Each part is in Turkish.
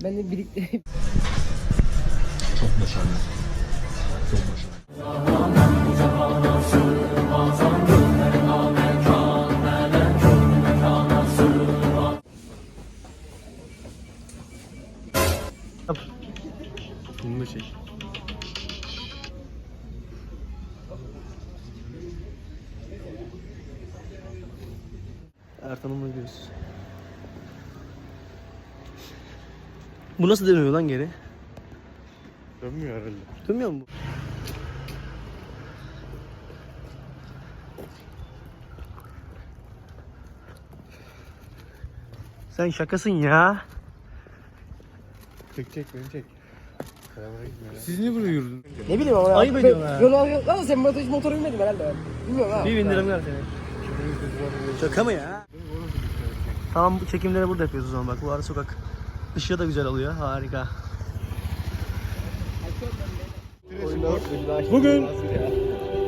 kendi biriktirip Çok başarılı. Çok başarılı. Bunu da çek. Ertan'ımla gidiyoruz. Bu nasıl dönüyor lan geri? Dönmüyor herhalde. Dönmüyor mu bu? Sen şakasın ya. Çek çek beni çek. Siz niye buraya yürüdünüz? ne bileyim ama ya. Ayıp ediyorsun ha. Yol al lan sen motor, motora binmedin herhalde. Bilmiyorum ha. Bir bindirim ver seni. Şaka mı ya? Tamam bu çekimleri burada yapıyoruz o zaman bak bu ara sokak. Işığı da güzel oluyor harika. Bugün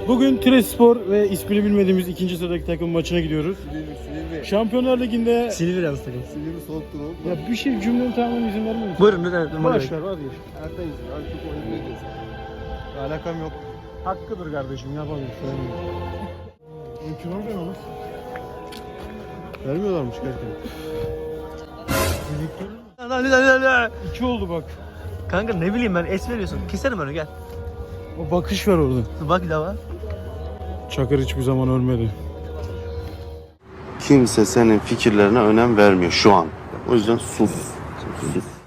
Bugün Trespor ve ismini bilmediğimiz ikinci sıradaki takım maçına gidiyoruz. Silivri, Silivri. Şampiyonlar Ligi'nde Silivri takım. Silivri soğuktur oğlum. ya bir şey cümlenin tamamına izin vermiyor musun? Buyurun lütfen. lütfen, Boş ver vazgeç. Ertayız. Artık oyun ne diyorsun? Alakam yok. Hakkıdır kardeşim yapamıyoruz. Mümkün olmuyor mu? Vermiyorlarmış gerçekten. İki oldu bak. Kanka ne bileyim ben es veriyorsun. Keserim onu gel. O bakış var orada. Bak bir daha var. Çakır hiçbir zaman ölmedi. Kimse senin fikirlerine önem vermiyor şu an. O yüzden sus. Sus.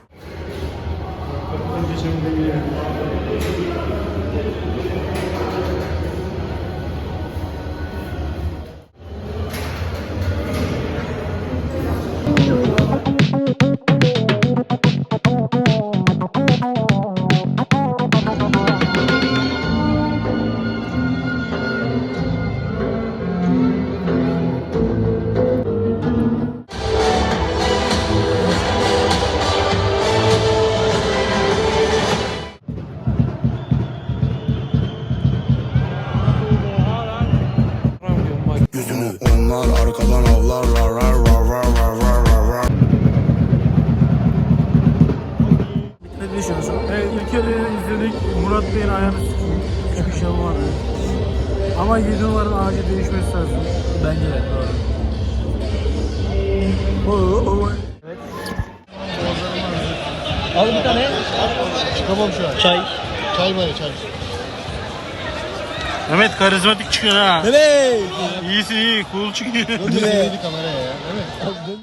Onlar arkadan avlarlar rar rar rar rar rar rar rar Ne düşünüyorsun? Evet ilk yarıyı izledik. Murat Bey'in ayağını sıkıyor. Küçük bir şey vardı. Ama 7 numaranın acil değişmesi lazım. Bence de doğru. Evet. Al bir tane. Çıkamam şu an. Çay. Çay var ya çay. Mehmet karizmatik çıkıyor ha. Evet. İyisin iyi. Cool çıkıyor. Dönmedi kameraya ya. Değil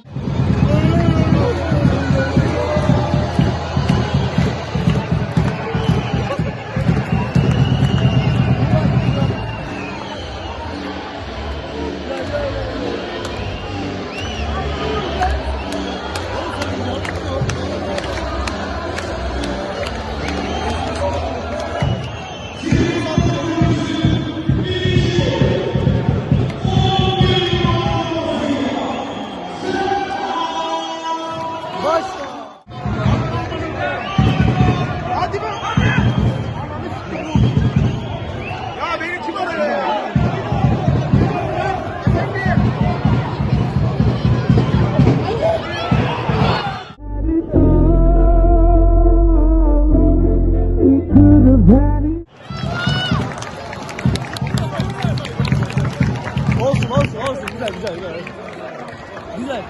Olsun olsun olsun. Güzel güzel güzel. Güzel.